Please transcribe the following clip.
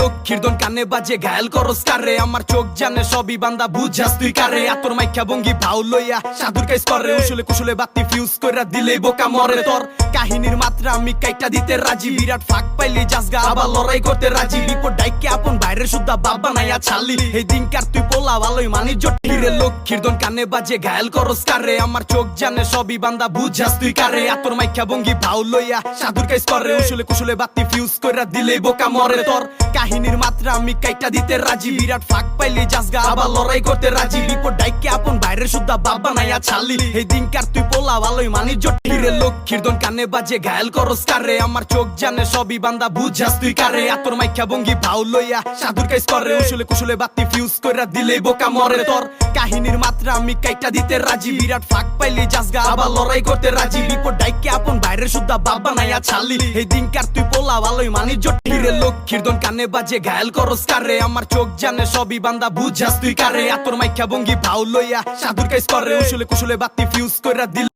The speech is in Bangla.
লক্ষ্মীর দন কানে বাজে, ঘায়াল করস কারে আমার চোখ জানে, সবই বান্দা, বুঝাস তুই কারে। আতর মাইখা বঙ্গি ভাও লইয়া সাধুর কাইস করে বাতি ফিউজ কইরা বোকা মরে তোর। কাহিনীর মাত্রা আমি কাইটা দিতে রাজি। বিরাট ফাঁক পাইলি জাসগা আবার লড়াই করতে রাজি। বিপদ ডাইকে আপন বাইরে সুদ্ধা বাবা নাইয়া ছাড়লি। এই তুই পোলা, ভালোই মানি জটিরে লক্ষ্মীর দন কানে বাজে, ঘায়াল করস কারে আমার চোখ জানে, সবই বান্দা, বুঝাস তুই কারে। আতর মাইখা বঙ্গি ভাও লইয়া সাধুর কাইস করে কুসুলে বাতি ফিউজ কইরা দিলেই বোকা মরে তোর। কাহিনীর মাত্রা আমি কাইটা দিতে রাজি। বিরাট ফাঁক পাইলি জাসগা আবার লড়াই করতে রাজি। রিপোর্ট ডাইকে আপন বাইরে সুদ্ধা বাবা নাইয়া ছাড়লি। এই দিনকার তুই পোলা, ভালোই মানি জটিরে লক্ষ্মীর দন কানে বাজে, ঘায়াল করস কারে। আমার চোখ জানে, সবই বান্দা, বুঝাস তুই কারে। আতর মাইখা বঙ্গি ভাও লইয়া সাধুর কাজ করে। উসুলে কুসুলে বাতি ফিউজ কইরা দিলেই বোকা মরে। তোর কাহিনীর মাত্রা আমি কাইটা দিতে রাজি। বিরাট ফাঁক পাইলি জাসগা আবার লড়াই করতে রাজি। বিপদ ডাইকে আপন বাইরে সুদ্ধা বাবা নাইয়া ছাড়লি। এই দিনকার তুই পোলা, ভালোই মানি জটিরে লোক দন কানে বাজে ঘায়াল করস কারে। আমার চোখ জানে সবই বান্দা, বুঝাস তুই কারে। আতর মাইখা ভঙ্গি ভাও লইয়া সাধুর কাজ করে। উসুলে কুসুলে বাতি ফিউজ কইরা দিল